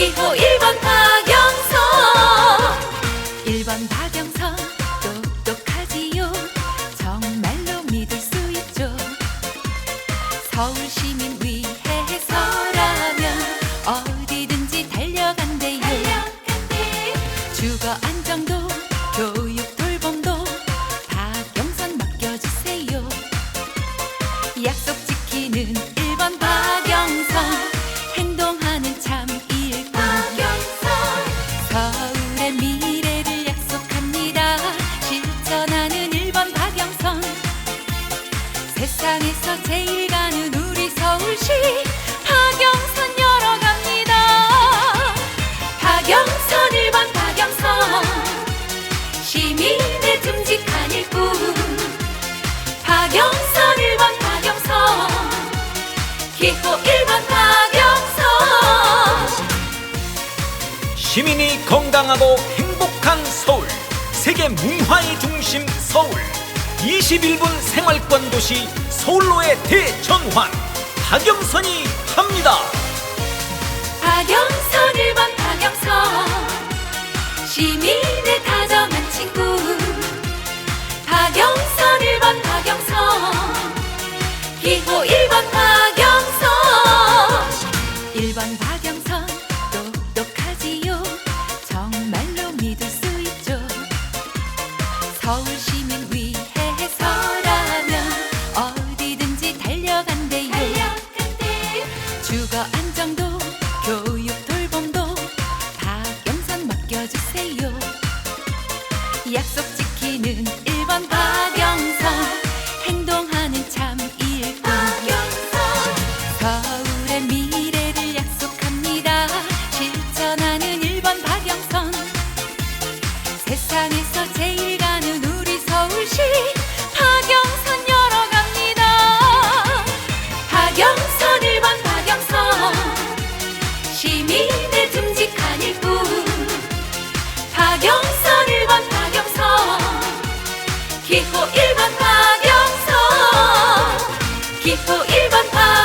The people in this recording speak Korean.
이호 1번 박영선 1번 박영선 똑똑하지요. 정말로 믿을 수 있죠. 서울시민 위해서. 세상에서 제일 가는 우리 서울시 박영선 열어갑니다. 박영선 1번 박영선. 시민의 듬직한 일꾼. 박영선 1번 박영선. 기호 1번 박영선. 시민이 건강하고 행복한 서울 세계 문화의 중심 서울 21분 생활권 도시 서울로의 대전환. 박영선이 합니다. 박영선 1번 박영선. 시민의 다정한 친구. 박영선 1번 박영선. 기호 1번 박영선. 1번 박영선 똑똑하지요. 정말로 믿을 수 있죠. 서울 시민 위 세상에서 제일 가는 우리 서울시 박영선 열어갑니다. 박영선 1번 박영선. 시민의 듬직한 일꾼. 박영선 1번 박영선. 기호 1번 박영선. 기호 1번 박영선